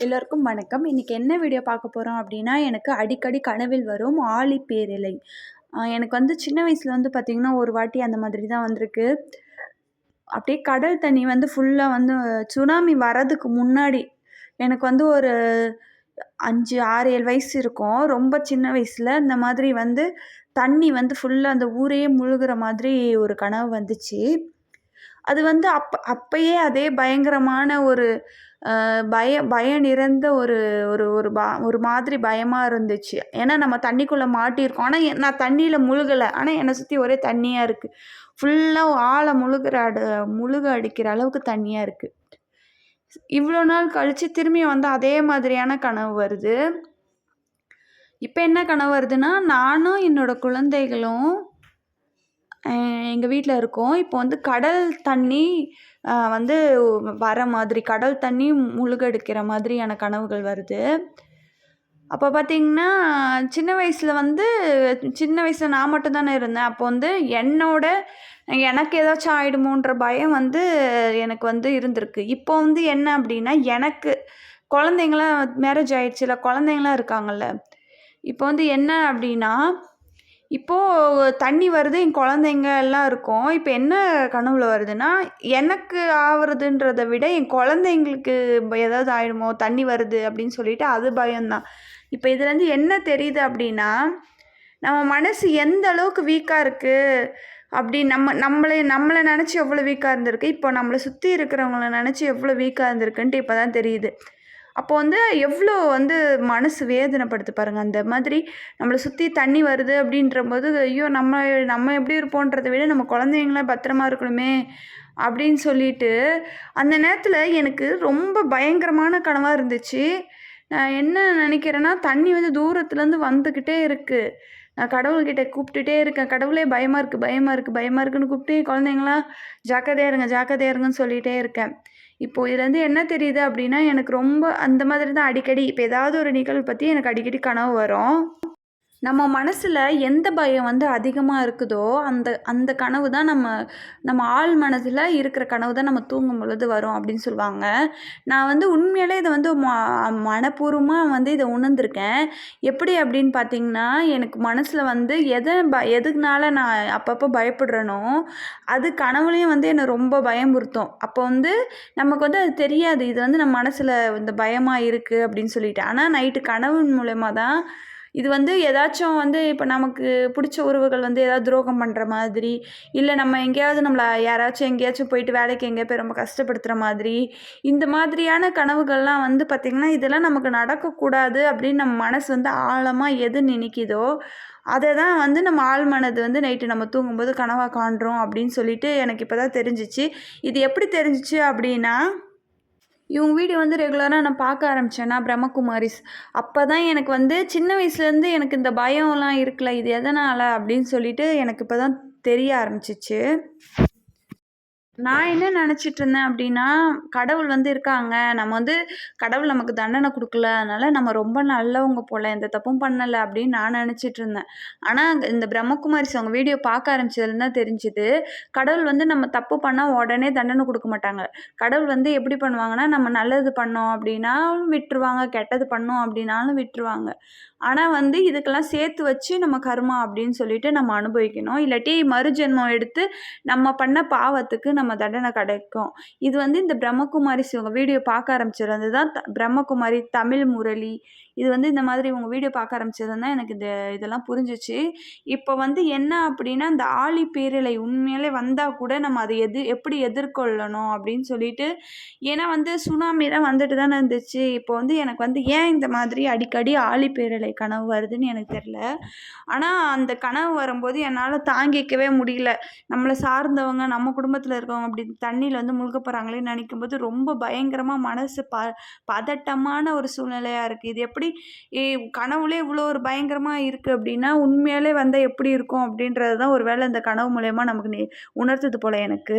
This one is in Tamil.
எல்லோருக்கும் வணக்கம். இன்றைக்கி என்ன வீடியோ பார்க்க போகிறோம் அப்படின்னா எனக்கு அடிக்கடி கனவில் வரும் ஆலி பேரிலை. எனக்கு வந்து சின்ன வயசில் வந்து பார்த்திங்கன்னா ஒரு வாட்டி அந்த மாதிரி தான் வந்திருக்கு. அப்படியே கடல் தண்ணி வந்து ஃபுல்லாக வந்து சுனாமி வரதுக்கு முன்னாடி எனக்கு வந்து ஒரு அஞ்சு ஆறு ஏழு வயசு இருக்கும். ரொம்ப சின்ன வயசில் இந்த மாதிரி வந்து தண்ணி வந்து ஃபுல்லாக அந்த ஊரையே முழுகிற மாதிரி ஒரு கனவு வந்துச்சு. அது வந்து அப் அப்போயே அதே பயங்கரமான ஒரு பய பயம் நிறைந்த ஒரு ஒரு ஒரு பா ஒரு மாதிரி பயமாக இருந்துச்சு. ஏன்னா நம்ம தண்ணிக்குள்ளே மாட்டியிருக்கோம். ஆனால் நான் தண்ணியில் முழுகலை. ஆனால் என்னை சுற்றி ஒரே தண்ணியாக இருக்குது ஃபுல்லாக ஆழ முழுகிற அடு முழுக அடிக்கிற அளவுக்கு தண்ணியாக இருக்குது இவ்வளோ நாள் கழித்து திரும்பி வந்து அதே மாதிரியான கனவு வருது. இப்போ என்ன கனவு வருதுன்னா நானும் என்னோடய குழந்தைகளும் எங்கள் வீட்டில் இருக்கோம். இப்போ வந்து கடல் தண்ணி வந்து வர மாதிரி கடல் தண்ணி முழுகடிக்கிற மாதிரியான கனவுகள் வருது. அப்போ பார்த்திங்கன்னா சின்ன வயசில் வந்து சின்ன வயசில் நான் மட்டும் தானே இருந்தேன். அப்போ வந்து என்னோட எனக்கு ஏதாச்சும் ஆகிடுமோன்ற பயம் வந்து எனக்கு வந்து இருந்திருக்கு. இப்போ வந்து என்ன அப்படின்னா எனக்கு குழந்தைங்களாம் மேரேஜ் ஆகிடுச்சில்ல குழந்தைங்களாம் இருக்காங்கல்ல. இப்போ வந்து என்ன அப்படின்னா இப்போது தண்ணி வருது என் குழந்தைங்க எல்லாம் இருக்கும். இப்போ என்ன கனவில் வருதுன்னா எனக்கு ஆகுறதுன்றத விட என் குழந்தைங்களுக்கு ஏதாவது ஆயிடுமோ தண்ணி வருது அப்படின்னு சொல்லிட்டு அது பயம்தான். இப்போ இதுலேருந்து என்ன தெரியுது அப்படின்னா நம்ம மனசு எந்த அளவுக்கு வீக்காக இருக்குது அப்படி நம்ம நம்மளை நம்மளை நினச்சி எவ்வளோ வீக்காக இருந்திருக்கு இப்போ நம்மளை சுற்றி இருக்கிறவங்கள நினச்சி எவ்வளோ வீக்காக இருந்திருக்குன்ட்டு இப்போ தான் தெரியுது. அப்போ வந்து எவ்வளோ வந்து மனசு வேதனைப்படுத்து பாருங்கள் அந்த மாதிரி நம்மளை சுற்றி தண்ணி வருது அப்படின்ற போது ஐயோ நம்ம நம்ம எப்படி இருப்போன்றதை விட நம்ம குழந்தைங்களாம் பத்திரமா இருக்கணுமே அப்படின்னு சொல்லிட்டு அந்த நேரத்தில் எனக்கு ரொம்ப பயங்கரமான கனவாக இருந்துச்சு. நான் என்ன நினைக்கிறேன்னா தண்ணி வந்து தூரத்துலேருந்து வந்துக்கிட்டே இருக்குது நான் கடவுள்கிட்ட கூப்பிட்டுட்டே இருக்கேன். கடவுளே பயமாக இருக்குது பயமாக இருக்குது பயமாக இருக்குன்னு கூப்பிட்டு குழந்தைங்களாம் ஜாக்கிரதையாக இருங்க ஜாக்கிரதையாக இருங்கன்னு சொல்லிகிட்டே இருக்கேன். இப்போது இதுலேருந்து என்ன தெரியுது அப்படின்னா எனக்கு ரொம்ப அந்த மாதிரி தான் அடிக்கடி இப்போ ஏதாவது ஒரு நிகழ்வு பற்றி எனக்கு அடிக்கடி கனவு வரும். நம்ம மனசில் எந்த பயம் வந்து அதிகமாக இருக்குதோ அந்த அந்த கனவு தான் நம்ம நம்ம ஆள் மனதில் இருக்கிற கனவு தான் நம்ம தூங்கும் பொழுது வரும் அப்படின்னு சொல்லுவாங்க. நான் வந்து உண்மையிலே இதை வந்து ம மனப்பூர்வமாக வந்து இதை உணர்ந்திருக்கேன். எப்படி அப்படின்னு பார்த்தீங்கன்னா எனக்கு மனசில் வந்து எதை ப எதுக்குனால நான் அப்பப்போ பயப்படுறேனோ அது கனவுலையும் வந்து என்னை ரொம்ப பயமுறுத்தும். அப்போ வந்து நமக்கு வந்து அது தெரியாது. இது வந்து நம்ம மனசில் இந்த பயமாக இருக்குது அப்படின்னு சொல்லிட்டு. ஆனால் நைட்டு கனவு மூலயமா தான் இது வந்து ஏதாச்சும் வந்து இப்போ நமக்கு பிடிச்ச உறவுகள் வந்து ஏதாவது துரோகம் பண்ணுற மாதிரி இல்லை நம்ம எங்கேயாவது நம்மளை யாராச்சும் எங்கேயாச்சும் போயிட்டு வேலைக்கு எங்கேயா போய் ரொம்ப கஷ்டப்படுத்துகிற மாதிரி இந்த மாதிரியான கனவுகள்லாம் வந்து பார்த்திங்கன்னா இதெல்லாம் நமக்கு நடக்கக்கூடாது அப்படின்னு நம்ம மனசு வந்து ஆழமாக எது நினைக்குதோ அதை தான் வந்து நம்ம ஆள் மனது வந்து நைட்டு நம்ம தூங்கும்போது கனவாக காண்றோம் அப்படின்னு சொல்லிட்டு எனக்கு இப்போ தான் தெரிஞ்சிச்சு. இது எப்படி தெரிஞ்சிச்சு அப்படின்னா இவங்க வீடியோ வந்து ரெகுலராக நான் பார்க்க ஆரம்பித்தேன்னா பிரம்மகுமாரிஸ். அப்போ தான் எனக்கு வந்து சின்ன வயசுலேருந்து எனக்கு இந்த பயம்லாம் இருக்குல்ல இது எதனால் அப்படின்னு சொல்லிட்டு எனக்கு இப்போ தான் தெரிய ஆரம்பிச்சிச்சு. நான் என்ன நினச்சிட்டு இருந்தேன் அப்படின்னா கடவுள் வந்து இருக்காங்க. நம்ம வந்து கடவுள் நமக்கு தண்டனை கொடுக்கல. அதனால் நம்ம ரொம்ப நல்லவங்க போல் எந்த தப்பும் பண்ணலை அப்படின்னு நான் நினச்சிட்டு இருந்தேன் ஆனால் இந்த பிரம்மகுமாரிஸ் அவங்க வீடியோ பார்க்க ஆரம்பிச்சதுல தான் தெரிஞ்சுது கடவுள் வந்து நம்ம தப்பு பண்ணால் உடனே தண்டனை கொடுக்க மாட்டாங்க. கடவுள் வந்து எப்படி பண்ணுவாங்கன்னா நம்ம நல்லது பண்ணோம் அப்படின்னாலும் விட்டுருவாங்க கெட்டது பண்ணோம் அப்படின்னாலும் விட்டுருவாங்க. ஆனால் வந்து இதுக்கெல்லாம் சேர்த்து வச்சு நம்ம கர்மா அப்படின்னு சொல்லிட்டு நம்ம அனுபவிக்கணும். இல்லாட்டி மறுஜென்மம் எடுத்து நம்ம பண்ண பாவத்துக்கு நம்ம தண்டனை கிடைக்கும். இது வந்து இந்த பிரம்மகுமாரி இவங்க வீடியோ பார்க்க ஆரம்பிச்சிருந்து தான் பிரம்மகுமாரி தமிழ் முரளி இது வந்து இந்த மாதிரி இவங்க வீடியோ பார்க்க ஆரம்பிச்சது தான் எனக்கு இந்த இதெல்லாம் புரிஞ்சிச்சு. இப்போ வந்து என்ன அப்படின்னா இந்த ஆழி பேரலை உண்மையிலே வந்தால் கூட நம்ம அதை எது எப்படி எதிர்கொள்ளணும் அப்படின்னு சொல்லிட்டு ஏன்னா வந்து சுனாமிலாம் வந்துட்டு தானே இருந்துச்சு. இப்போ வந்து எனக்கு வந்து ஏன் இந்த மாதிரி அடிக்கடி ஆழி பேரலை கனவு வருதுன்னு எனக்கு தெரில ஆனால் அந்த கனவு வரும்போது என்னால் தாங்கிக்கவே முடியல. நம்மளை சார்ந்தவங்க நம்ம குடும்பத்தில் இருக்கவங்க அப்படி தண்ணியில் வந்து முழுக போகிறாங்களேன்னு நினைக்கும் போது ரொம்ப பயங்கரமாக மனசு ப பதட்டமான ஒரு சூழ்நிலையாக இருக்குது இது எப்படி கனவுலே இவ்வளோ ஒரு பயங்கரமாக இருக்குது அப்படின்னா உண்மையாலே வந்தால் எப்படி இருக்கும் அப்படின்றது தான் ஒரு வேளை இந்த கனவு மூலயமா நமக்கு உணர்த்தது போல் எனக்கு.